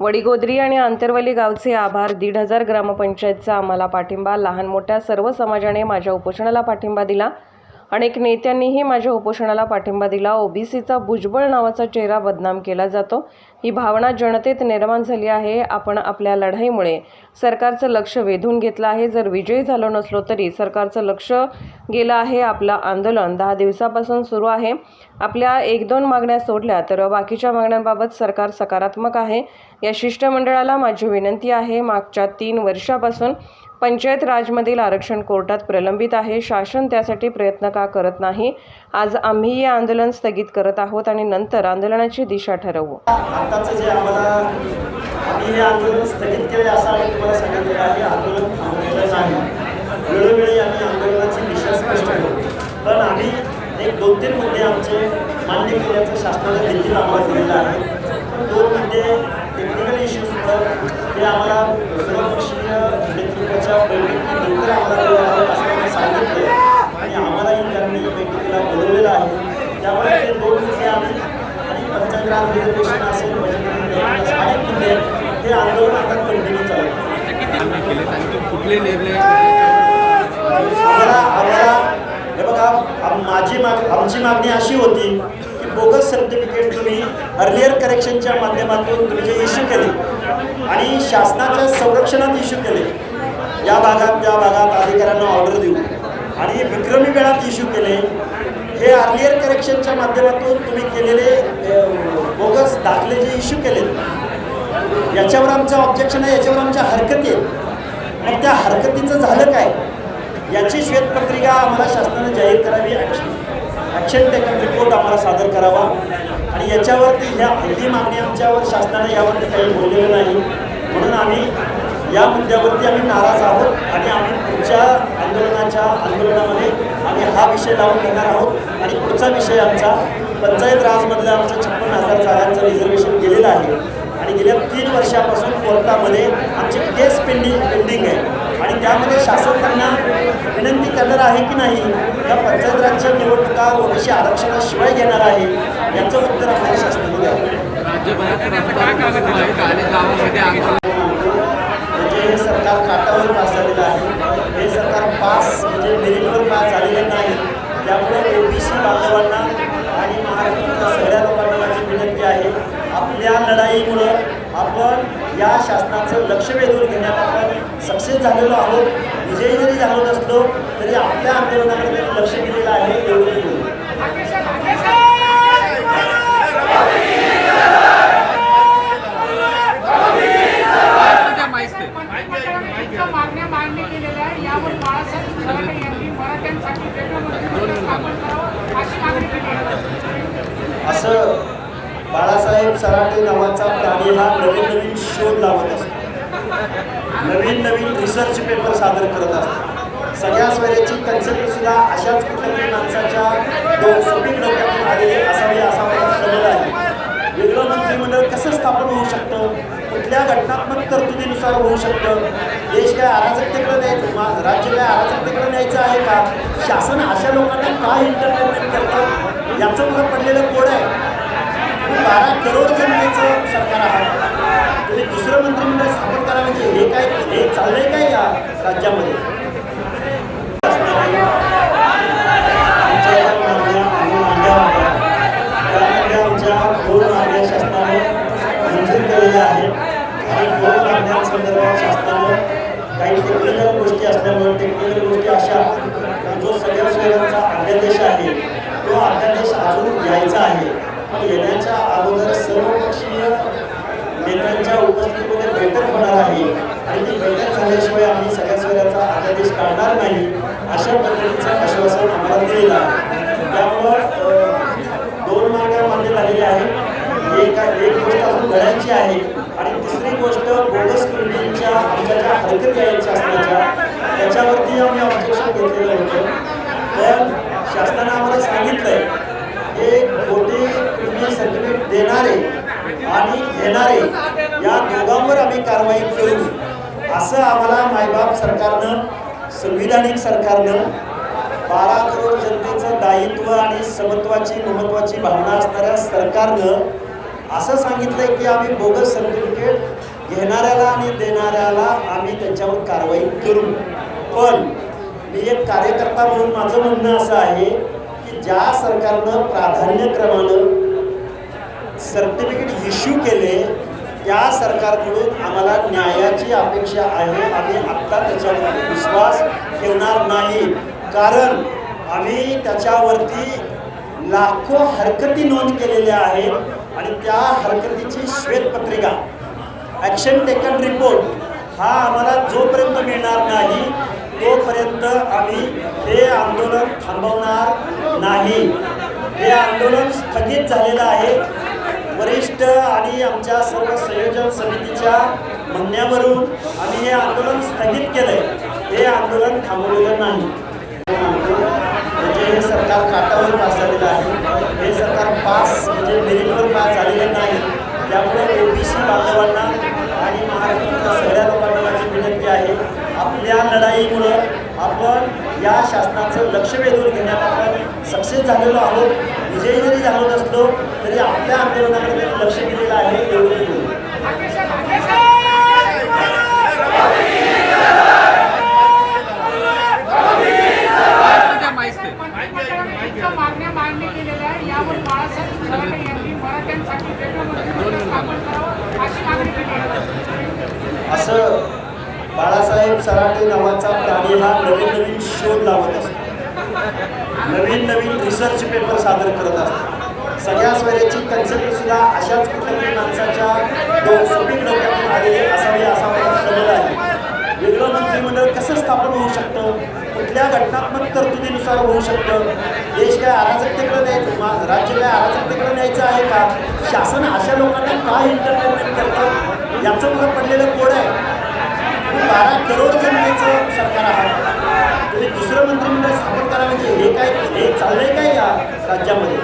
वडीगोद्री आणि आंतरवली गावचे आभार. दीड हजार ग्रामपंचायतचा आम्हाला पाठिंबा. लहान मोठ्या सर्व समाजाने माझ्या उपोषणाला पाठिंबा दिला. अनेक नेत्यांनीही माझ्या उपोषणाला पाठिंबा दिला. ओबीसीचा भुजबळ नावाचा चेहरा बदनाम केला जातो. ही भावना जनतेत निर्माण झाली आहे. आपण आपल्या लढाईमुळे सरकारचं लक्ष वेधून घेतलं आहे. जर विजयी झालो नसलो तरी सरकारचं लक्ष गेलं आहे. आपलं आंदोलन दहा दिवसापासून सुरू आहे. आपल्या एक दोन मागण्या सोडल्या तर बाकीच्या मागण्यांबाबत सरकार सकारात्मक आहे. या शिष्टमंडळाला माझी विनंती आहे. मागच्या तीन वर्षापासून पंचायत राजमधील आरक्षण कोर्टात प्रलंबित आहे. शासन त्यासाठी प्रयत्न का करत नाही? आज आम्ही हे आंदोलन स्थगित करत आहोत आणि नंतर आंदोलनाची दिशा ठरवू. आताचं जे आम्हाला आम्ही हे आंदोलन स्थगित केले असं आम्ही तुम्हाला सांगितलेलं आहे. आंदोलन थांबलेलं नाही. वेळोवेळी आम्ही आंदोलनाची दिशा स्पष्ट करतो. पण आम्ही एक दोन तीन मुद्दे आमचे मान्य केल्याचं शासनाने देखील आम्हाला दिलेला आहे. दोन मुद्दे तर ते आम्हाला सर्वपक्षीय नेतृत्वाच्या बैठकीनंतर आम्हाला दिलं आहे असं त्यांनी सांगितले आणि आम्हालाही त्यांनी बैठकीला बोलवलेलं आहे. त्यामुळे ते दोन मुद्दे आम्ही आणि पंचायत रिझर्वेशन असेल अनेक मुद्दे हे आंदोलन आता कंटिन्यू चालू आहे. कुठले निर्णय आम्हाला आम्हाला हे बघा माझी माग आमची मागणी अशी होती बोगस सर्टिफिकेट तुम्ही अर्लियर करेक्शनच्या माध्यमातून तुम्ही जे इश्यू केले आणि शासनाच्या संरक्षणात इश्यू केले. या भागात त्या भागात अधिकाऱ्यांना ऑर्डर देऊ. आणि विक्रमी वेळात इश्यू केले. हे अर्लियर करेक्शनच्या माध्यमातून तुम्ही केलेले बोगस दाखले जे इश्यू केले याच्यावर आमचं ऑब्जेक्शन आहे याच्यावर आमच्या हरकती आहेत. मग त्या हरकतीचं झालं काय? याची श्वेतपत्रिका आम्हाला शासनाने जाहीर करावी ॲक्शन ॲक्शन टेकन रिपोर्ट आम्हाला सादर करावा. आणि याच्यावरती ह्या हल्ली मागणी आमच्यावर शासनाने यावरती काही बोललेलं नाही. म्हणून आम्ही या मुद्द्यावरती आम्ही नाराज आहोत आणि आम्ही पुढच्या आंदोलनाच्या आंदोलनामध्ये आम्ही हा विषय लावून घेणार आहोत. आणि पुढचा विषय आमचा पंचायत राजमधलं आमचं छप्पन हजार जागांचं रिझर्वेशन केलेलं आहे. आणि गेल्या तीन वर्षापासून कोर्टामध्ये आमची केस पेंडिंग पेंडिंग आहे. त्यामध्ये शासन त्यांना विनंती करणार आहे की नाही या पंचायत राज्य निवडणुका ओबीसी आरक्षणाशिवाय घेणार आहे याचं उत्तर आपल्या शासनाने द्यावं. म्हणजे हे सरकार काटावर पास झालेलं आहे. हे सरकार पास म्हणजे मेरिटवर पास झालेलं नाही. त्यामुळे ओबीसी बांधवांना आणि महाराष्ट्रातल्या सगळ्या लोकांना माझी विनंती आहे आपल्या लढाईमुळं आपण या शासनाचं लक्ष वेधून घेण्यात आपण सक्सेस झालेलो आहोत विजयी जरी झालो नसलो तरी आपल्या आंदोलनाकडे त्यांनी लक्ष दिलेलं आहे एवढं मागण्या मान्य केलेल्या आहे यावर बाळासाहेब थोरात यांनी मराठ्यांसाठी वेगळं मंत्रिमंडळ स्थापन करावं अशी मागणी केली आहे असं बाळासाहेब सराटे नावाचा प्राणी हा नवीन नवीन शोध लावत असतो. नवीन नवीन रिसर्च पेपर सादर करत असतो. सगळ्या स्वराची कन्सेप्ट सुद्धा अशाच कुठल्या तरी माणसाच्या सुपीक डोक्यातून आलेले असावी असा मला समज आहे. वेगळं मंत्रिमंडळ कसं स्थापन होऊ शकतं? कुठल्या घटनात्मक तरतुदीनुसार होऊ शकतं? देश काय अराजकतेकडे न्यायचं? मा- राज्य काय अराजकतेकडे न्यायचं आहे का? शासन अशा लोकांना का इंटरटेनमेंट करतं? याचं मला पडलेलं कोड आहे. बारा करोड जनतेचं सरकार आहात तुम्ही दुसरं मंत्रिमंडळ स्थापन करा म्हणजे हे काय हे चाललंय काय या राज्यामध्ये? त्यामध्ये आमच्या काही टेक्निकल गोष्टी असल्यामुळे गोष्टी अशा जो सगळ्या सोयीचा अध्यादेश आहे तो अध्यादेश अजून यायचा आहे. येण्याच्या अगोदर सर्वपक्षीय नेत्यांच्या उपस्थितीमध्ये बैठक होणार आहे. आणि ती बैठक झाल्याशिवाय आम्ही सगळ्या सोयऱ्याचा अध्यादेश काढणार नाही अशा पद्धतीचं आश्वासन आम्हाला दिलेलं आहे. त्यामुळं दोन मागण्या मान्य झालेल्या आहेत एक एक गोष्ट अजून घडायची आहे आणि तिसरी गोष्ट बोगस कृतींच्या आमच्या ज्या हरकती आहेत शासनाच्या त्याच्यावरती आम्ही ऑब्जेक्शन घेतलेलं होतं पण शासनानं आम्हाला सांगितलंय हे खोटे क्रिमिनल सर्टिफिकेट देणारे आणि घेणारे या दोघांवर आम्ही कारवाई करू असं आम्हाला मायबाप सरकारनं संविधानिक सरकारनं बारा करोड जनतेचं दायित्व आणि समत्वाची महत्वाची भावना असणाऱ्या सरकारनं असं सांगितलंय की आम्ही बोगस सर्टिफिकेट घेणाऱ्याला आणि देणाऱ्याला आम्ही त्यांच्यावर कारवाई करू. पण मी एक कार्यकर्ता म्हणून माझं म्हणणं असं आहे की ज्या सरकारनं प्राधान्यक्रमानं सर्टिफिकेट इश्यू केले त्या सरकारकडून आम्हाला न्यायाची अपेक्षा आहे. आम्ही आत्ता त्याच्यावरती विश्वास ठेवणार नाही. कारण आम्ही त्याच्यावरती लाखो हरकती नोंद केलेल्या आहेत आणि त्या हरकतीची श्वेतपत्रिका ॲक्शन टेकन रिपोर्ट हा आम्हाला जोपर्यंत मिळणार नाही तोपर्यंत आम्ही हे आंदोलन थांबवणार नाही. हे आंदोलन स्थगित झालेलं आहे. वरिष्ठ आणि आमच्या सर्व संयोजन समितीच्या म्हणण्यावरून आम्ही हे आंदोलन स्थगित केलंय. हे आंदोलन थांबवलेलं नाही. म्हणजे हे सरकार काटावर पास झालेलं आहे. हे सरकार पास म्हणजे मेरिटवर पास झालेलं नाही. त्यामुळे ओबीसी बांधवांना आणि महाराष्ट्रातल्या सगळ्या लोकांना माझी विनंती आहे आपल्या लढाईमुळं आपण या शासनाचं लक्ष वेधून घेण्यात आपण सक्सेस झालेलो आहोत. विजयी जरी झालो नसलो तरी आपल्या आंदोलनाकडे त्यांनी लक्ष दिलेलं आहे एवढं मी बोलतो. त्या माहिती मंत्रिमंडळाने तुमच्या मागण्या मान्य केलेल्या आहे यावर बाळासाहेब थोराटे यांनी मराठ्यांसाठी वेगळं मंत्रिमंडळ स्थापन करावं अशी मागणी केली आहे असं बाळासाहेब सराटे नावाचा प्राणी हा नवीन नवीन शोध लावत असतो. नवीन नवीन रिसर्च पेपर सादर करत असतो. सगळ्या स्वराची कन्सेप्ट सुद्धा अशाच कुठल्यातरी माणसाच्या सुपीक डोक्यातून आलेली असावी असा मला समज आहे. वेगळं मंत्रिमंडळ कसं स्थापन होऊ शकतं? कुठल्या घटनात्मक तरतुदीनुसार होऊ शकतं? देश काय अराजकतेकडे न्यायचं? राज्य काय अराजकतेकडे न्यायचं आहे का? शासन अशा लोकांना काय इंटरटेनमेंट करतं? याचं मला पडलेलं कोड आहे. बारा करोड जनतेचं सरकार आहात तुम्ही दुसरं मंत्रिमंडळ स्थापन करा म्हणजे हे काय हे चाललंय काय या राज्यामध्ये?